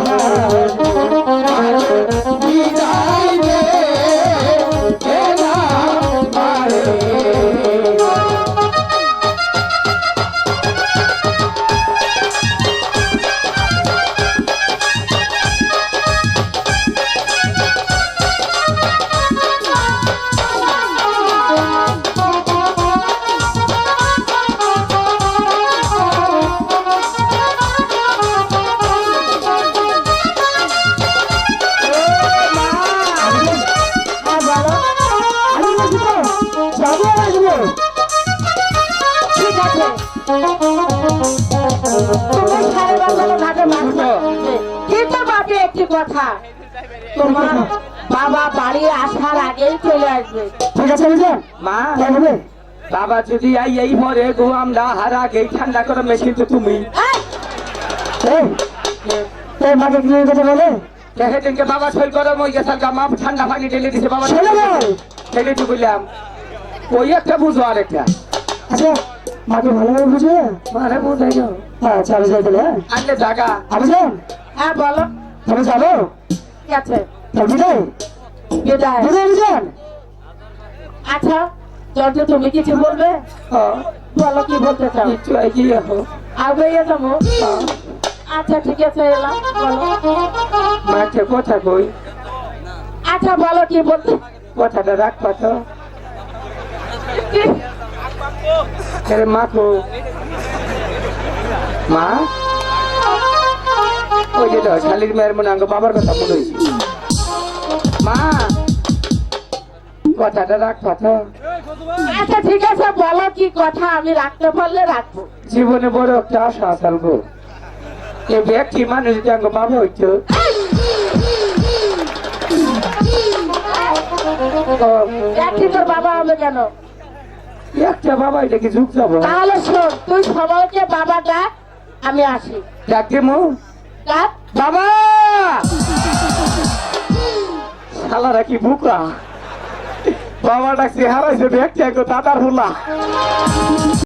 বিদায় কিন্তু বাপি একটি কথা তোমার বাবা বাড়ি আসার আগেই চলে আসবে ঠিক আছে মা বাবা যদি আই এই মরে গো আমরা হার আগে ঠান্ডা করে মেশিন তো তুমি মাকে কি কথা বলে সেদিনকে বাবা সই গরম হয়ে গেছে গা মা ঠান্ডা পানি ঢেলে দিছে বাবা ঢেলে বললাম ওই একটা বুঝো আর একটা আচ্ছা মাকে ভালোভাবে মারে বুঝাই যাও আচ্ছা আমি যাই তাহলে হ্যাঁ? আনলে জাগা। আমি যান হ্যাঁ বলো। তবে যাব? ঠিক আছে? তাহলে বিদায়? বিদায়। বিদায় আমি যান আচ্ছা জর্জ তুমি কিছু বলবে বলো কি বলতে চাও? একটু এগিয়ে যাব। আগে যাব? আচ্ছা ঠিক আছে এলাম বলো। মাকে কথা কই। আচ্ছা বলো কি বলতে? কথাটা রাখবা তো। আরে মা কো মা? ওই যে শালির মেয়ের মনে আঙ্গ বাবার কথা মনে মা কথাটা রাখবা তো আচ্ছা ঠিক আছে বলো কি কথা আমি রাখতে পারলে রাখব। জীবনে বড় একটা আশা আসাল গো। এ ব্যক্তি মানুষ যদি আঙ্গ বাবা হইতো। তোর বাবা হবে কেন? একটা বাবা এটা কি যুগ যাব? তাহলে শোন তুই সবাইকে বাবা ডাক আমি আসি। ডাকে মো। বাবা! শালারা কি বুকা? বাবা ডাকছে হারাইছে ব্যক্তি দাদার হুলা।